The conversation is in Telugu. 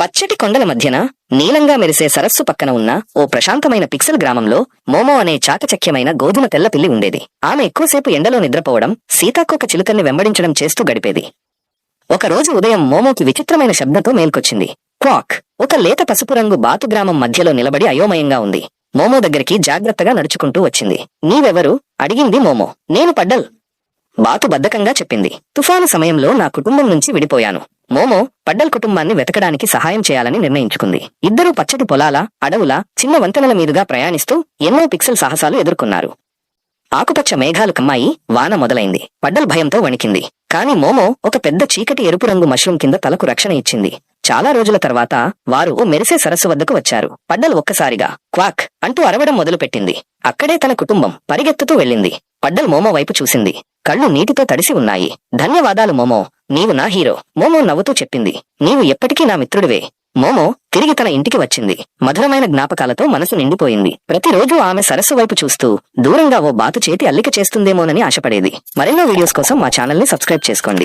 పచ్చటి కొండల మధ్యన నీలంగా మెరిసే సరస్సు పక్కన ఉన్న ఓ ప్రశాంతమైన పిక్సెల్ గ్రామంలో మోమో అనే చాకచక్యమైన గోధుమ తెల్ల పిల్లి ఉండేది. ఆమె ఎక్కువసేపు ఎండలో నిద్రపోవడం సీతాకోక చిలుకల్ని వెంబడించడం చేస్తూ గడిపేది. ఒకరోజు ఉదయం మోమోకి విచిత్రమైన శబ్దంతో మేల్కొచ్చింది. క్వాక్! ఒక లేత పసుపు రంగు బాతు గ్రామం మధ్యలో నిలబడి అయోమయంగా ఉంది. మోమో దగ్గరికి జాగ్రత్తగా నడుచుకుంటూ వచ్చింది. నీవెవరు? అడిగింది మోమో. నేను పడ్డల్. బాతు బద్ధకంగా చెప్పింది. తుఫాను సమయంలో నా కుటుంబం నుంచి విడిపోయాను. మోమో పడ్డల్ కుటుంబాన్ని వెతకడానికి సహాయం చేయాలని నిర్ణయించుకుంది. ఇద్దరూ పచ్చటి పొలాల అడవుల చిన్న వంతెనల మీదుగా ప్రయాణిస్తూ ఎన్నో పిక్సెల్ సాహసాలు ఎదుర్కొన్నారు. ఆకుపచ్చ మేఘాలు కమ్మాయి వాన మొదలైంది. పడ్డల్ భయంతో వణికింది. కాని మోమో ఒక పెద్ద చీకటి ఎరుపు రంగు మష్రూమ్ కింద తలకు రక్షణ ఇచ్చింది. చాలా రోజుల తర్వాత వారు ఓ మెరిసే సరస్సు వద్దకు వచ్చారు. పడ్డల్ ఒక్కసారిగా క్వాక్ అంటూ అరవడం మొదలుపెట్టింది. అక్కడే తన కుటుంబం పరిగెత్తుతూ వెళ్ళింది. పడ్డల్ మోమో వైపు చూసింది. కళ్ళు నీటితో తడిసి ఉన్నాయి. ధన్యవాదాలు మోమో. నీవు నా హీరో. మోమో నవ్వుతూ చెప్పింది. నీవు ఎప్పటికీ నా మిత్రుడివే. మోమో తిరిగి తన ఇంటికి వచ్చింది. మధురమైన జ్ఞాపకాలతో మనసు నిండిపోయింది. ప్రతిరోజు ఆమె సరస్సు వైపు చూస్తూ దూరంగా ఓ బాతు చేతి అల్లిక చేస్తుందేమోనని ఆశపడేది. మరెన్నో వీడియోస్ కోసం మా ఛానల్ని సబ్స్క్రైబ్ చేసుకోండి.